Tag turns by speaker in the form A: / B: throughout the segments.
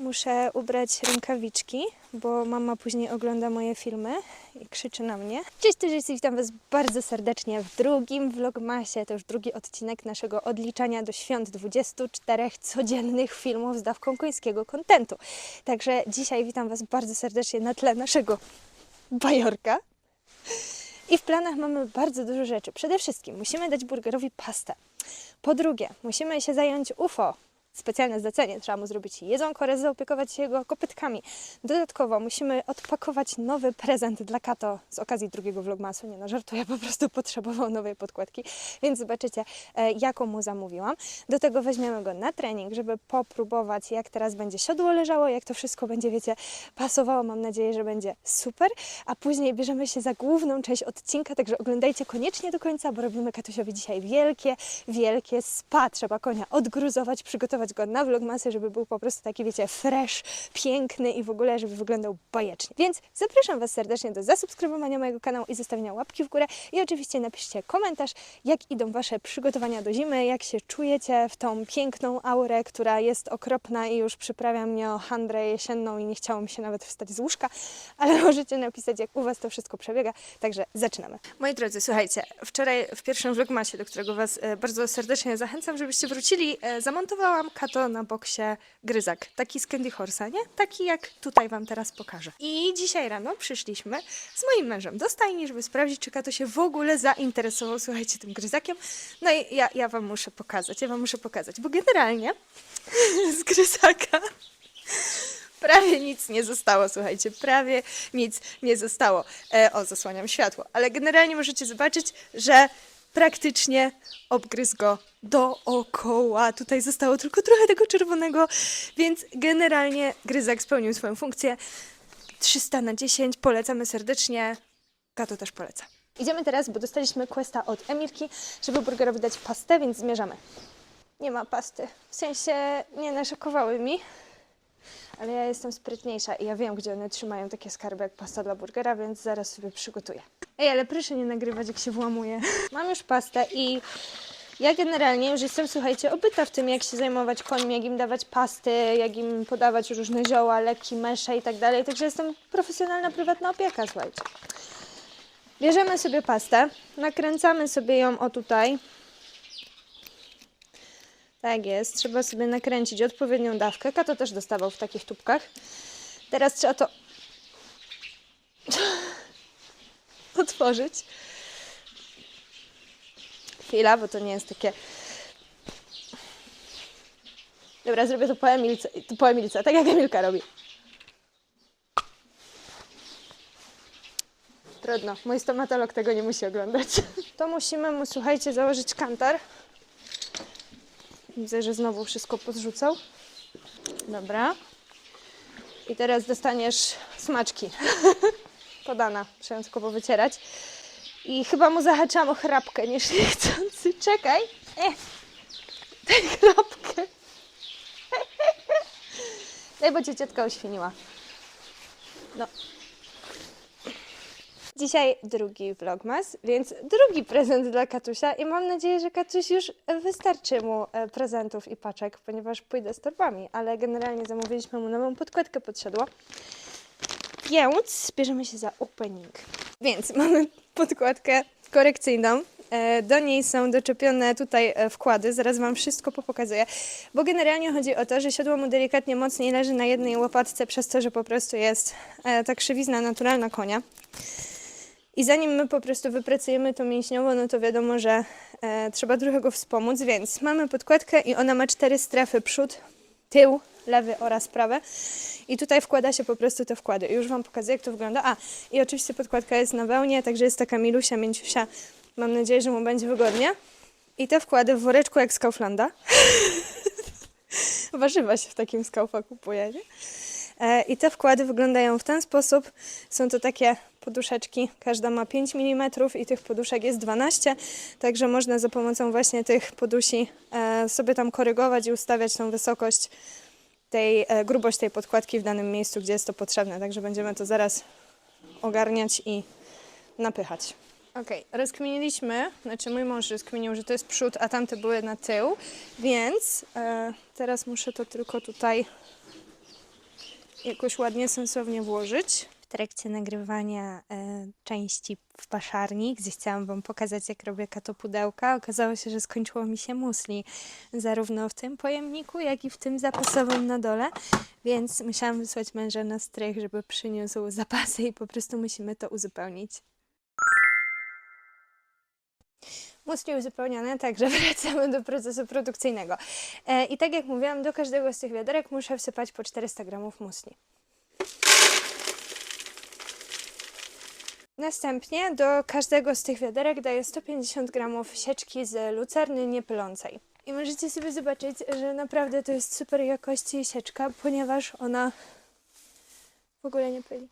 A: Muszę ubrać rękawiczki, bo mama później ogląda moje filmy i krzyczy na mnie. Cześć, tu jest witam Was bardzo serdecznie w drugim vlogmasie. To już drugi odcinek naszego odliczania do świąt 24 codziennych filmów z dawką końskiego kontentu. Także dzisiaj witam Was bardzo serdecznie na tle naszego bajorka. I w planach mamy bardzo dużo rzeczy. Przede wszystkim musimy dać burgerowi pastę. Po drugie, musimy się zająć UFO. Specjalne zlecenie, trzeba mu zrobić jedzonko oraz zaopiekować się jego kopytkami. Dodatkowo musimy odpakować nowy prezent dla Kato z okazji drugiego vlogmasu. Nie no, żartuję, po prostu potrzebował nowej podkładki, więc zobaczycie, e, jaką mu zamówiłam. Do tego weźmiemy go na trening, żeby popróbować, jak teraz będzie siodło leżało, jak to wszystko będzie, wiecie, pasowało. Mam nadzieję, że będzie super. A później bierzemy się za główną część odcinka, także oglądajcie koniecznie do końca, bo robimy Katusiowi dzisiaj wielkie, wielkie spa. Trzeba konia odgruzować, przygotować go na vlogmasy, żeby był po prostu taki, wiecie, fresh, piękny i w ogóle, żeby wyglądał bajecznie. Więc zapraszam Was serdecznie do zasubskrybowania mojego kanału i zostawienia łapki w górę i oczywiście napiszcie komentarz, jak idą Wasze przygotowania do zimy, jak się czujecie w tą piękną aurę, która jest okropna i już przyprawia mnie o handrę jesienną i nie chciało mi się nawet wstać z łóżka, ale możecie napisać, jak u Was to wszystko przebiega, także zaczynamy. Moi drodzy, słuchajcie, wczoraj w pierwszym vlogmasie, do którego Was e, bardzo serdecznie zachęcam, żebyście wrócili, e, zamontowałam kato na boksie gryzak, taki z Candy Horse'a, nie? Taki jak tutaj Wam teraz pokażę. I dzisiaj rano przyszliśmy z moim mężem do stajni, żeby sprawdzić, czy kato się w ogóle zainteresował, słuchajcie, tym gryzakiem. No i ja, ja Wam muszę pokazać, ja Wam muszę pokazać, bo generalnie z gryzaka prawie nic nie zostało, słuchajcie, prawie nic nie zostało. E, o, zasłaniam światło, ale generalnie możecie zobaczyć, że praktycznie obgryzł go dookoła. Tutaj zostało tylko trochę tego czerwonego, więc generalnie gryzak spełnił swoją funkcję. 300 na 10, polecamy serdecznie. Kato też poleca. Idziemy teraz, bo dostaliśmy questa od Emirki, żeby burgerowi dać pastę, więc zmierzamy. Nie ma pasty. W sensie nie naszykowały mi, ale ja jestem sprytniejsza i ja wiem, gdzie one trzymają takie skarby jak pasta dla burgera, więc zaraz sobie przygotuję. Ej, ale proszę nie nagrywać, jak się włamuje. Mam już pastę i ja generalnie już jestem, słuchajcie, obyta w tym, jak się zajmować końmi, jak im dawać pasty, jak im podawać różne zioła, leki, mesze i tak dalej. Także jestem profesjonalna, prywatna opieka, słuchajcie. Bierzemy sobie pastę, nakręcamy sobie ją o tutaj. Tak jest, trzeba sobie nakręcić odpowiednią dawkę. Kato też dostawał w takich tubkach. Teraz trzeba to otworzyć. Chwila, bo to nie jest takie... Dobra, zrobię to po Emilce, to po Emilce tak jak Emilka robi. Trudno, mój stomatolog tego nie musi oglądać. To musimy mu, słuchajcie, założyć kantar. Widzę, że znowu wszystko podrzucał. Dobra. I teraz dostaniesz smaczki. Podana. Ją tylko powycierać. I chyba mu zahaczam o chrapkę, niż niechcący. Czekaj. E, daj chrapkę. Daj, bo cię ciotka oświniła. No. Dzisiaj drugi vlogmas, więc drugi prezent dla Katusia i mam nadzieję, że Katuś już wystarczy mu e, prezentów i paczek, ponieważ pójdę z torbami, ale generalnie zamówiliśmy mu nową podkładkę pod siodło. Więc bierzemy się za opening. Więc mamy podkładkę korekcyjną. E, Do niej są doczepione tutaj e, wkłady, zaraz Wam wszystko popokazuję, bo generalnie chodzi o to, że siodło mu delikatnie mocniej leży na jednej łopatce przez to, że po prostu jest e, ta krzywizna naturalna konia. I zanim my po prostu wypracujemy to mięśniowo, no to wiadomo, że trzeba trochę go wspomóc, więc mamy podkładkę i ona ma cztery strefy, przód, tył, lewy oraz prawy. I tutaj wkłada się po prostu te wkłady. Już Wam pokazuję, jak to wygląda. A, i oczywiście podkładka jest na wełnie, także jest taka milusia, mięciusia. Mam nadzieję, że mu będzie wygodnie. I te wkłady w woreczku jak z Kauflanda. Warzywa się w takim skaufa kupuje, nie? E, I te wkłady wyglądają w ten sposób. Są to takie poduszeczki, każda ma 5 mm i tych poduszek jest 12, także można za pomocą właśnie tych podusi e, sobie tam korygować i ustawiać tą wysokość, tej e, grubość tej podkładki w danym miejscu, gdzie jest to potrzebne. Także będziemy to zaraz ogarniać i napychać. Okej, rozkminiliśmy, znaczy mój mąż rozkminił, że to jest przód, a tamte były na tył, więc e, teraz muszę to tylko tutaj jakoś ładnie, sensownie włożyć. Trakcie nagrywania e, części w paszarni, gdzie chciałam Wam pokazać, jak robię katopudełka, okazało się, że skończyło mi się musli, zarówno w tym pojemniku, jak i w tym zapasowym na dole, więc musiałam wysłać męża na strych, żeby przyniósł zapasy i po prostu musimy to uzupełnić. Musli uzupełnione, także wracamy do procesu produkcyjnego. E, I tak jak mówiłam, do każdego z tych wiaderek muszę wsypać po 400 gramów musli. Następnie do każdego z tych wiaderek daję 150 gramów sieczki z lucerny niepylącej. I możecie sobie zobaczyć, że naprawdę to jest super jakości sieczka, ponieważ ona w ogóle nie pyli.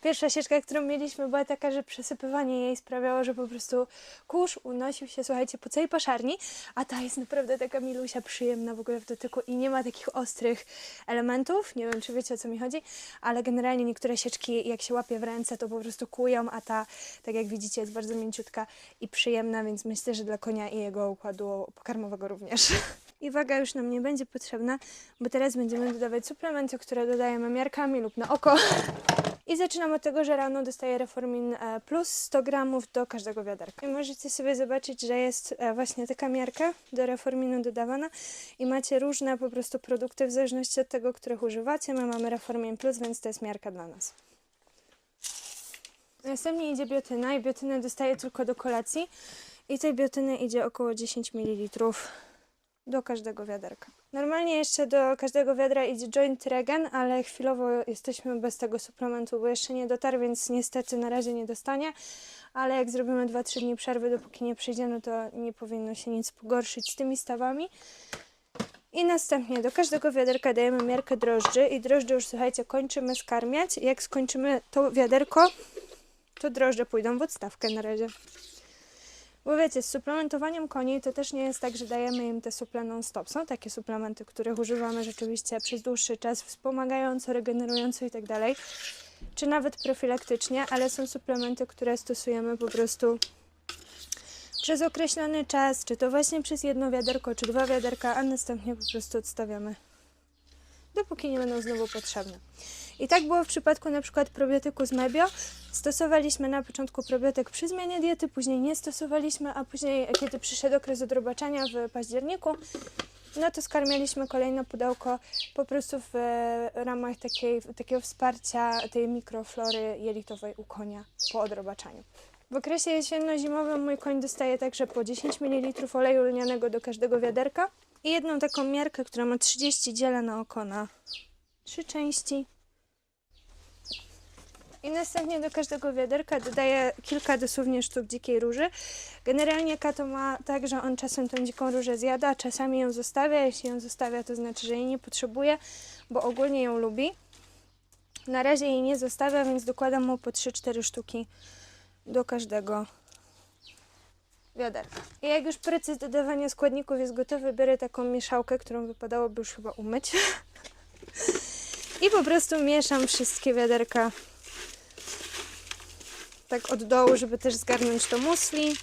A: Pierwsza sieczka, którą mieliśmy, była taka, że przesypywanie jej sprawiało, że po prostu kurz unosił się, słuchajcie, po całej paszarni, a ta jest naprawdę taka milusia, przyjemna w ogóle w dotyku i nie ma takich ostrych elementów. Nie wiem, czy wiecie o co mi chodzi, ale generalnie niektóre sieczki, jak się łapie w ręce, to po prostu kują, a ta, tak jak widzicie, jest bardzo mięciutka i przyjemna, więc myślę, że dla konia i jego układu pokarmowego również. I waga już nam nie będzie potrzebna, bo teraz będziemy dodawać suplementy, które dodajemy miarkami lub na oko. I zaczynam od tego, że rano dostaję Reformin e, Plus 100 gramów do każdego wiaderka. I możecie sobie zobaczyć, że jest e, właśnie taka miarka do Reforminu dodawana i macie różne po prostu produkty w zależności od tego, których używacie. My mamy Reformin Plus, więc to jest miarka dla nas. Następnie idzie biotyna i biotynę dostaję tylko do kolacji i tej biotyny idzie około 10 ml do każdego wiaderka. Normalnie jeszcze do każdego wiadra idzie joint regen, ale chwilowo jesteśmy bez tego suplementu, bo jeszcze nie dotarł, więc niestety na razie nie dostanie. Ale jak zrobimy 2-3 dni przerwy, dopóki nie przyjdzie, no to nie powinno się nic pogorszyć z tymi stawami. I następnie do każdego wiaderka dajemy miarkę drożdży i drożdże już słuchajcie, kończymy skarmiać. Jak skończymy to wiaderko, to drożdże pójdą w odstawkę na razie. Bo wiecie, z suplementowaniem koni to też nie jest tak, że dajemy im te suple non-stop. Są takie suplementy, których używamy rzeczywiście przez dłuższy czas, wspomagająco, regenerująco i tak dalej, czy nawet profilaktycznie, ale są suplementy, które stosujemy po prostu przez określony czas, czy to właśnie przez jedno wiaderko, czy dwa wiaderka, a następnie po prostu odstawiamy, dopóki nie będą znowu potrzebne. I tak było w przypadku na przykład probiotyku z Mebio. Stosowaliśmy na początku probiotyk przy zmianie diety, później nie stosowaliśmy, a później, kiedy przyszedł okres odrobaczania w październiku, no to skarmialiśmy kolejne pudełko po prostu w e, ramach takiej, takiego wsparcia tej mikroflory jelitowej u konia po odrobaczaniu. W okresie jesienno-zimowym mój koń dostaje także po 10 ml oleju lnianego do każdego wiaderka i jedną taką miarkę, która ma 30 dziela na oko na trzy części. I następnie do każdego wiaderka dodaję kilka dosłownie sztuk dzikiej róży. Generalnie kato ma tak, że on czasem tą dziką różę zjada, czasami ją zostawia. Jeśli ją zostawia, to znaczy, że jej nie potrzebuje, bo ogólnie ją lubi. Na razie jej nie zostawia, więc dokładam mu po 3-4 sztuki do każdego wiaderka. I jak już proces dodawania składników jest gotowy, biorę taką mieszałkę, którą wypadałoby już chyba umyć. I po prostu mieszam wszystkie wiaderka tak od dołu, żeby też zgarnąć to musli.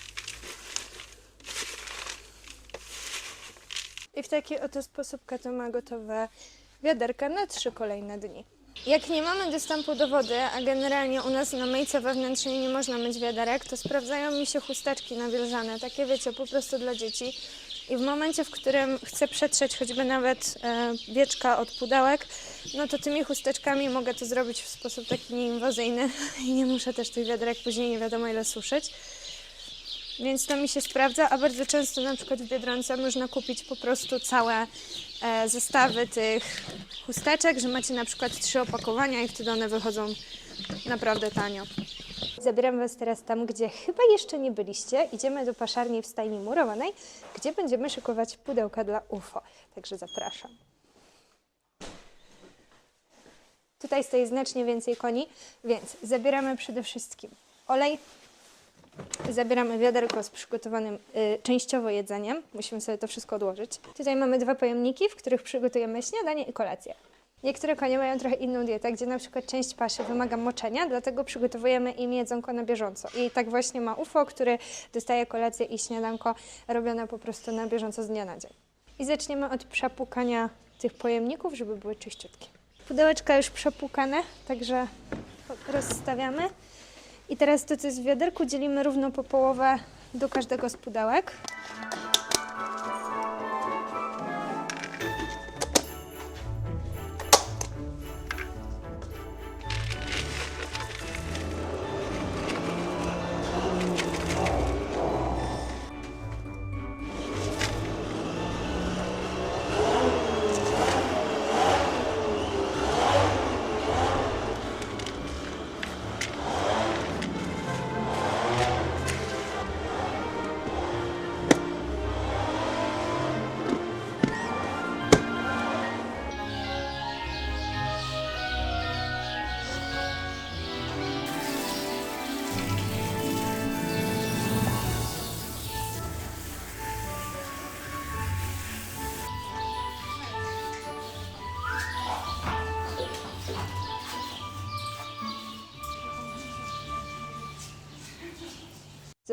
A: I w taki oto sposób Kato ma gotowe wiaderka na trzy kolejne dni. Jak nie mamy dostępu do wody, a generalnie u nas na myjce wewnętrznej nie można myć wiaderek, to sprawdzają mi się chusteczki nawilżane, takie wiecie, po prostu dla dzieci. I w momencie, w którym chcę przetrzeć choćby nawet e, wieczka od pudełek, no to tymi chusteczkami mogę to zrobić w sposób taki nieinwazyjny i nie muszę też tych wiaderek później nie wiadomo ile suszyć. Więc to mi się sprawdza, a bardzo często na przykład w Biedronce można kupić po prostu całe e, zestawy tych chusteczek, że macie na przykład trzy opakowania i wtedy one wychodzą naprawdę tanio. Zabieram Was teraz tam, gdzie chyba jeszcze nie byliście. Idziemy do paszarni w stajni murowanej, gdzie będziemy szykować pudełka dla UFO. Także zapraszam. Tutaj stoi znacznie więcej koni, więc zabieramy przede wszystkim olej, Zabieramy wiaderko z przygotowanym y, częściowo jedzeniem. Musimy sobie to wszystko odłożyć. Tutaj mamy dwa pojemniki, w których przygotujemy śniadanie i kolację. Niektóre konie mają trochę inną dietę, gdzie na przykład część paszy wymaga moczenia, dlatego przygotowujemy im jedzonko na bieżąco. I tak właśnie ma UFO, który dostaje kolację i śniadanko robione po prostu na bieżąco z dnia na dzień. I zaczniemy od przepłukania tych pojemników, żeby były czyściutkie. Pudełeczka już przepłukane, także rozstawiamy. I teraz to, co jest w wiaderku, dzielimy równo po połowę do każdego z pudełek.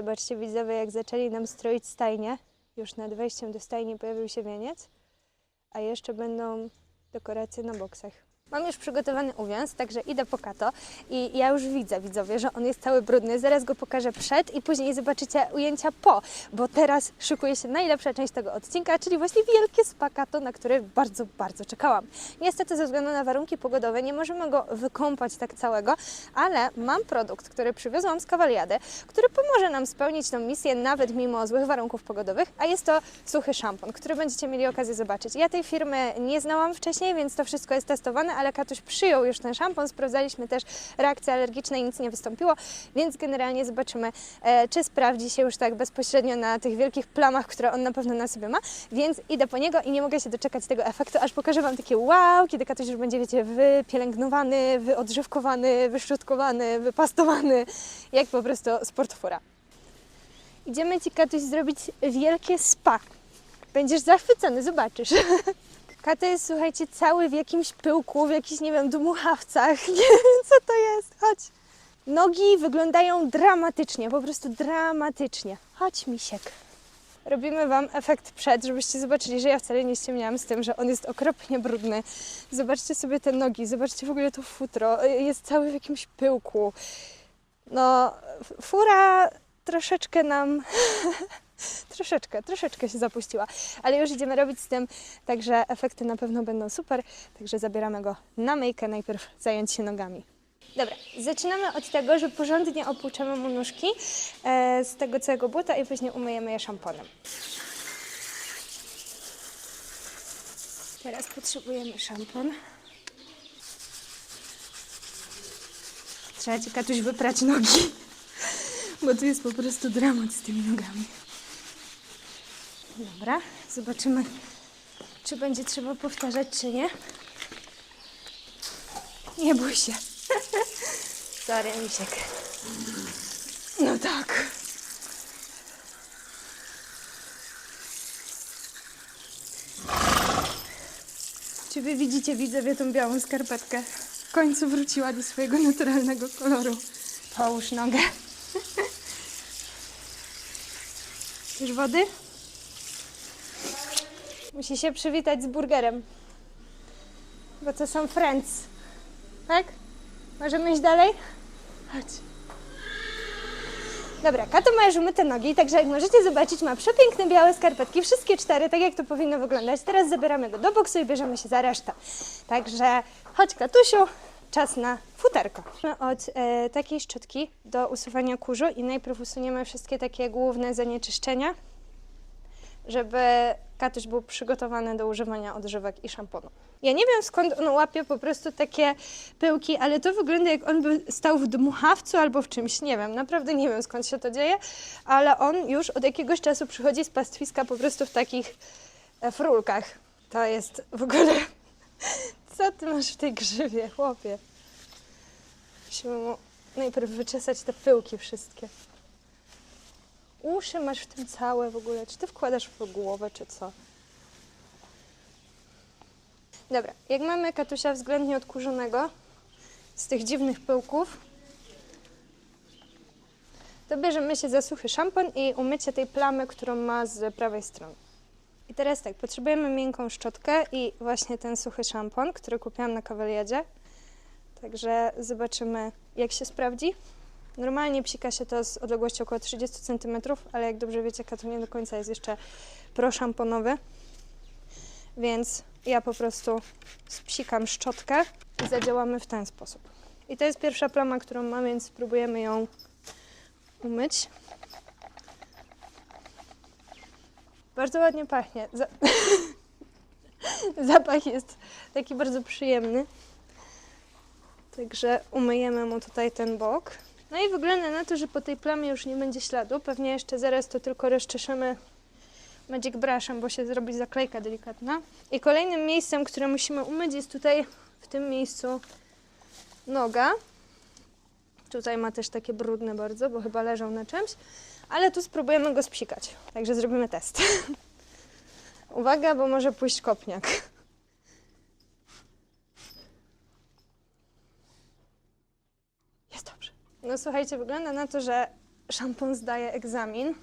A: Zobaczcie widzowie, jak zaczęli nam stroić stajnie. Już nad wejściem do stajni pojawił się wieniec, a jeszcze będą dekoracje na boksach. Mam już przygotowany uwięz, także idę po kato i ja już widzę, widzowie, że on jest cały brudny. Zaraz go pokażę przed i później zobaczycie ujęcia po, bo teraz szykuje się najlepsza część tego odcinka, czyli właśnie wielkie spa kato, na które bardzo, bardzo czekałam. Niestety ze względu na warunki pogodowe nie możemy go wykąpać tak całego, ale mam produkt, który przywiozłam z Kawaliady, który pomoże nam spełnić tę misję nawet mimo złych warunków pogodowych, a jest to suchy szampon, który będziecie mieli okazję zobaczyć. Ja tej firmy nie znałam wcześniej, więc to wszystko jest testowane, ale Katuś przyjął już ten szampon, sprawdzaliśmy też reakcje alergiczne i nic nie wystąpiło, więc generalnie zobaczymy, e, czy sprawdzi się już tak bezpośrednio na tych wielkich plamach, które on na pewno na sobie ma, więc idę po niego i nie mogę się doczekać tego efektu, aż pokażę Wam takie wow, kiedy Katuś już będzie, wiecie, wypielęgnowany, wyodżywkowany, wyszczutkowany, wypastowany, jak po prostu sportfura. Idziemy Ci, Katuś, zrobić wielkie spa. Będziesz zachwycony, zobaczysz. Kato jest, słuchajcie, cały w jakimś pyłku, w jakichś, nie wiem, dmuchawcach. Nie wiem, co to jest. Chodź. Nogi wyglądają dramatycznie, po prostu dramatycznie. Chodź, misiek. Robimy Wam efekt przed, żebyście zobaczyli, że ja wcale nie ściemniałam z tym, że on jest okropnie brudny. Zobaczcie sobie te nogi, zobaczcie w ogóle to futro. Jest cały w jakimś pyłku. No, fura troszeczkę nam troszeczkę, troszeczkę się zapuściła, ale już idziemy robić z tym, także efekty na pewno będą super, także zabieramy go na myjkę, najpierw zająć się nogami. Dobra, zaczynamy od tego, że porządnie opłuczamy mu nóżki e, z tego całego błota i później umyjemy je szamponem. Teraz potrzebujemy szampon. Trzeba ci Katuś wyprać nogi, bo tu jest po prostu dramat z tymi nogami. Dobra, zobaczymy, czy będzie trzeba powtarzać, czy nie. Nie bój się. Sorry, misiek. No tak. Czy wy widzicie, widzowie, tą białą skarpetkę? W końcu wróciła do swojego naturalnego koloru. Połóż nogę. Chcesz wody? Musi się przywitać z burgerem. Bo to są friends. Tak? Możemy iść dalej? Chodź. Dobra, Kato ma już umyte nogi, także jak możecie zobaczyć, ma przepiękne białe skarpetki, wszystkie cztery, tak jak to powinno wyglądać. Teraz zabieramy go do boksu i bierzemy się za resztę. Także chodź Katusiu, czas na futerko. Od e, takiej szczotki do usuwania kurzu i najpierw usuniemy wszystkie takie główne zanieczyszczenia, żeby Katuś był przygotowany do używania odżywek i szamponu. Ja nie wiem skąd on łapie po prostu takie pyłki, ale to wygląda jak on by stał w dmuchawcu albo w czymś, nie wiem, naprawdę nie wiem skąd się to dzieje, ale on już od jakiegoś czasu przychodzi z pastwiska po prostu w takich e, frulkach. To jest w ogóle... Co ty masz w tej grzywie, chłopie? Musimy mu najpierw wyczesać te pyłki wszystkie. Uszy masz w tym całe w ogóle. Czy ty wkładasz w głowę, czy co? Dobra, jak mamy katusia względnie odkurzonego z tych dziwnych pyłków, to bierzemy się za suchy szampon i umycie tej plamy, którą ma z prawej strony. I teraz tak, potrzebujemy miękką szczotkę i właśnie ten suchy szampon, który kupiłam na kawaliadzie. Także zobaczymy, jak się sprawdzi. Normalnie psika się to z odległości około 30 cm, ale jak dobrze wiecie, to nie do końca jest jeszcze proszamponowy. Więc ja po prostu spsikam szczotkę i zadziałamy w ten sposób. I to jest pierwsza plama, którą mam, więc spróbujemy ją umyć. Bardzo ładnie pachnie. Za... Zapach jest taki bardzo przyjemny. Także umyjemy mu tutaj ten bok. No i wygląda na to, że po tej plamie już nie będzie śladu. Pewnie jeszcze zaraz to tylko rozczeszemy Magic Brushem, bo się zrobi zaklejka delikatna. I kolejnym miejscem, które musimy umyć jest tutaj w tym miejscu noga. Tutaj ma też takie brudne bardzo, bo chyba leżał na czymś. Ale tu spróbujemy go spsikać. Także zrobimy test. Uwaga, bo może pójść kopniak. Jest dobrze. No słuchajcie, wygląda na to, że szampon zdaje egzamin.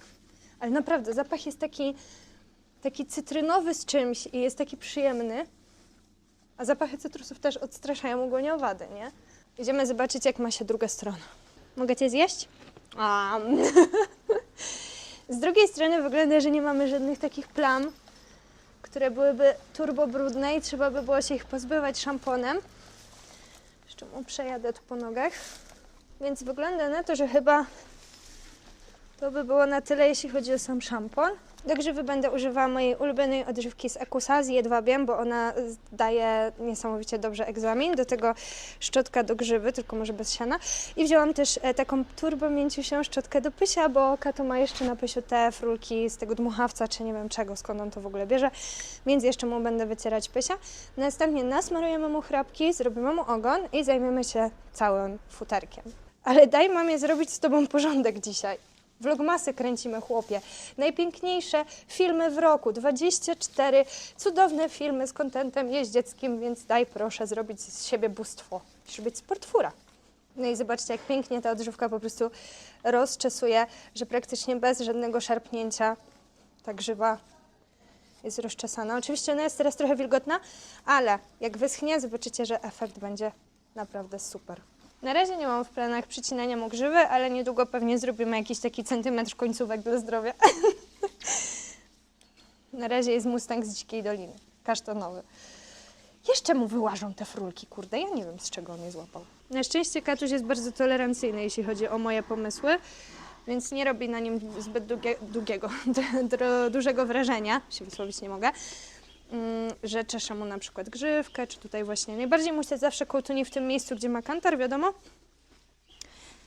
A: Ale naprawdę, zapach jest taki, taki cytrynowy z czymś i jest taki przyjemny. A zapachy cytrusów też odstraszają ogólnie owady, nie? Idziemy zobaczyć, jak ma się druga strona. Mogę cię zjeść? A. Z drugiej strony wygląda, że nie mamy żadnych takich plam, które byłyby turbo brudne i trzeba by było się ich pozbywać szamponem. Jeszcze mu przejadę tu po nogach. Więc wygląda na to, że chyba to by było na tyle, jeśli chodzi o sam szampon. Do grzywy będę używała mojej ulubionej odżywki z Ekusa z jedwabiem, bo ona daje niesamowicie dobrze egzamin. Do tego szczotka do grzywy, tylko może bez siana. I wzięłam też e, taką turbo mięciusią szczotkę do pysia, bo Kato ma jeszcze na pysiu te frulki z tego dmuchawca, czy nie wiem czego, skąd on to w ogóle bierze. Więc jeszcze mu będę wycierać pysia. Następnie nasmarujemy mu chrapki, zrobimy mu ogon i zajmiemy się całym futerkiem. Ale daj mamie zrobić z tobą porządek dzisiaj. Vlogmasy kręcimy, chłopie. Najpiękniejsze filmy w roku. 24 cudowne filmy z kontentem jeździeckim, więc daj proszę zrobić z siebie bóstwo. Musisz być sportfura. No i zobaczcie, jak pięknie ta odżywka po prostu rozczesuje, że praktycznie bez żadnego szarpnięcia ta grzywa jest rozczesana. Oczywiście ona jest teraz trochę wilgotna, ale jak wyschnie, zobaczycie, że efekt będzie naprawdę super. Na razie nie mam w planach przycinania mu grzywy, ale niedługo pewnie zrobimy jakiś taki centymetr końcówek dla zdrowia. Na razie jest Mustang z Dzikiej Doliny, kasztanowy. Jeszcze mu wyłażą te frulki, kurde, ja nie wiem z czego on je złapał. Na szczęście Katuś jest bardzo tolerancyjny, jeśli chodzi o moje pomysły, więc nie robi na nim zbyt długie, długiego, dużego wrażenia, się wysłowić nie mogę, że czeszę mu na przykład grzywkę, czy tutaj właśnie, najbardziej mu się zawsze kołtuni w tym miejscu, gdzie ma kantar, wiadomo,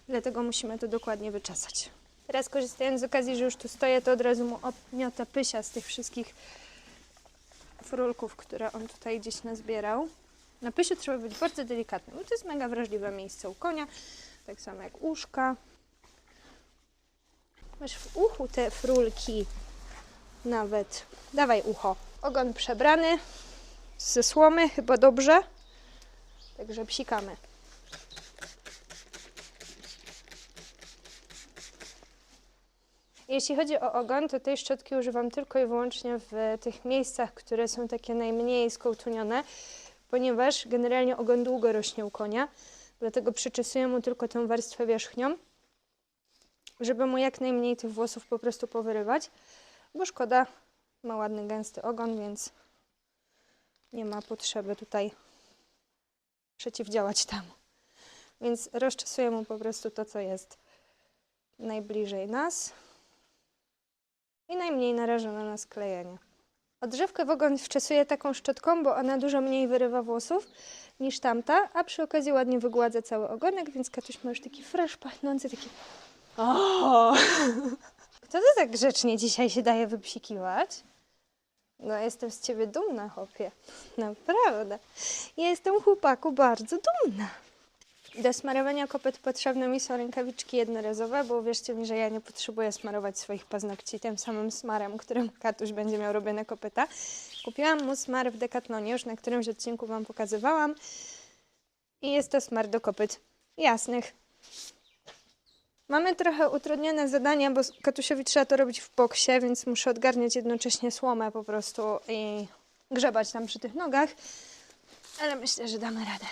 A: dlatego musimy to dokładnie wyczesać. Teraz korzystając z okazji, że już tu stoję, to od razu mu obmiotę pysia z tych wszystkich frulków, które on tutaj gdzieś nazbierał. Na pysiu trzeba być bardzo delikatnym, bo to jest mega wrażliwe miejsce u konia, tak samo jak uszka. Masz w uchu te frulki nawet. Dawaj ucho. Ogon przebrany ze słomy, chyba dobrze. Także psikamy. Jeśli chodzi o ogon, to tej szczotki używam tylko i wyłącznie w tych miejscach, które są takie najmniej skołtunione, ponieważ generalnie ogon długo rośnie u konia, dlatego przyczesuję mu tylko tę warstwę wierzchnią, żeby mu jak najmniej tych włosów po prostu powyrywać, bo szkoda, ma ładny, gęsty ogon, więc nie ma potrzeby tutaj przeciwdziałać temu. Więc rozczesuję mu po prostu to, co jest najbliżej nas i najmniej narażone na sklejenie. Odżywkę w ogon wczesuję taką szczotką, bo ona dużo mniej wyrywa włosów niż tamta, a przy okazji ładnie wygładza cały ogonek, więc Katuś ma już taki fresh pachnący, taki... O! Kto to tak grzecznie dzisiaj się daje wypsikiwać? No jestem z ciebie dumna, chłopie. Naprawdę. Ja jestem chłopaku bardzo dumna. Do smarowania kopyt potrzebne mi są rękawiczki jednorazowe, bo uwierzcie mi, że ja nie potrzebuję smarować swoich paznokci tym samym smarem, którym Katuś będzie miał robione kopyta. Kupiłam mu smar w Decathlonie, już na którymś odcinku Wam pokazywałam. I jest to smar do kopyt jasnych. Mamy trochę utrudnione zadania, bo Katusiowi trzeba to robić w boksie, więc muszę odgarniać jednocześnie słomę po prostu i grzebać tam przy tych nogach. Ale myślę, że damy radę.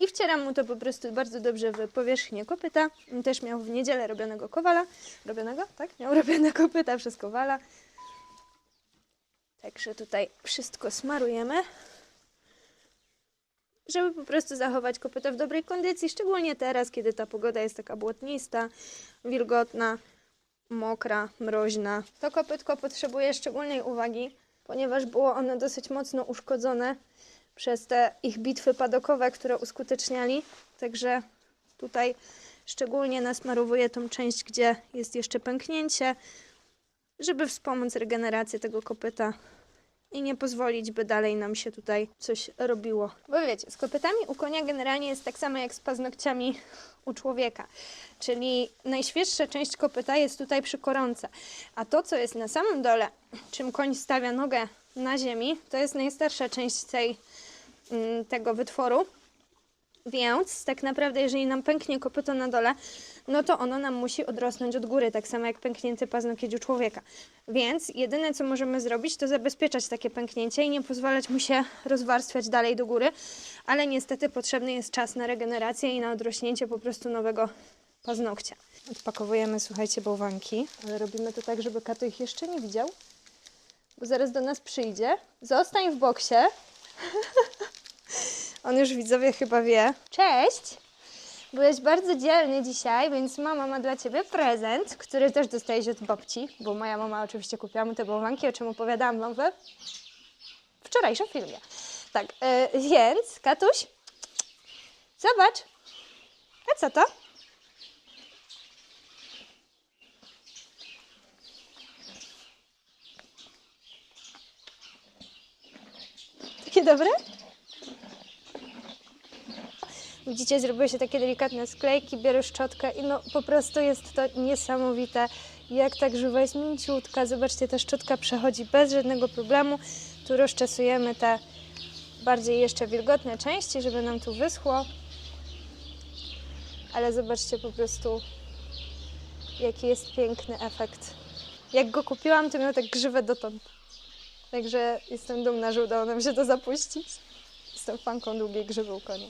A: I wcieram mu to po prostu bardzo dobrze w powierzchnię kopyta. Też miał w niedzielę robionego kowala. Robionego? Tak? Miał robione kopyta przez kowala. Także tutaj wszystko smarujemy żeby po prostu zachować kopyto w dobrej kondycji, szczególnie teraz, kiedy ta pogoda jest taka błotnista, wilgotna, mokra, mroźna. To kopytko potrzebuje szczególnej uwagi, ponieważ było ono dosyć mocno uszkodzone przez te ich bitwy padokowe, które uskuteczniali. Także tutaj szczególnie nasmarowuję tą część, gdzie jest jeszcze pęknięcie, żeby wspomóc regenerację tego kopyta i nie pozwolić, by dalej nam się tutaj coś robiło. Bo wiecie, z kopytami u konia generalnie jest tak samo jak z paznokciami u człowieka. Czyli najświeższa część kopyta jest tutaj przy koronce, a to, co jest na samym dole, czym koń stawia nogę na ziemi, to jest najstarsza część tej, mm, tego wytworu. Więc tak naprawdę, jeżeli nam pęknie kopyto na dole, no to ono nam musi odrosnąć od góry, tak samo jak pęknięty paznokieć u człowieka. Więc jedyne, co możemy zrobić, to zabezpieczać takie pęknięcie i nie pozwalać mu się rozwarstwiać dalej do góry, ale niestety potrzebny jest czas na regenerację i na odrośnięcie po prostu nowego paznokcia. Odpakowujemy, słuchajcie, bałwanki, ale robimy to tak, żeby Kato ich jeszcze nie widział, bo zaraz do nas przyjdzie. Zostań w boksie. On już widzowie chyba wie. Cześć! Byłeś bardzo dzielny dzisiaj, więc mama ma dla Ciebie prezent, który też dostałeś od babci, bo moja mama oczywiście kupiła mu te bałwanki, o czym opowiadałam Wam we wczorajszym filmie. Tak, yy, więc Katuś, zobacz. A co to? Takie dobre? Widzicie, zrobiły się takie delikatne sklejki, biorę szczotkę i no po prostu jest to niesamowite, jak ta grzywa jest mięciutka. Zobaczcie, ta szczotka przechodzi bez żadnego problemu. Tu rozczesujemy te bardziej jeszcze wilgotne części, żeby nam tu wyschło. Ale zobaczcie po prostu, jaki jest piękny efekt. Jak go kupiłam, to miał tak grzywę dotąd. Także jestem dumna, że udało nam się to zapuścić. Jestem fanką długiej grzywy u konia.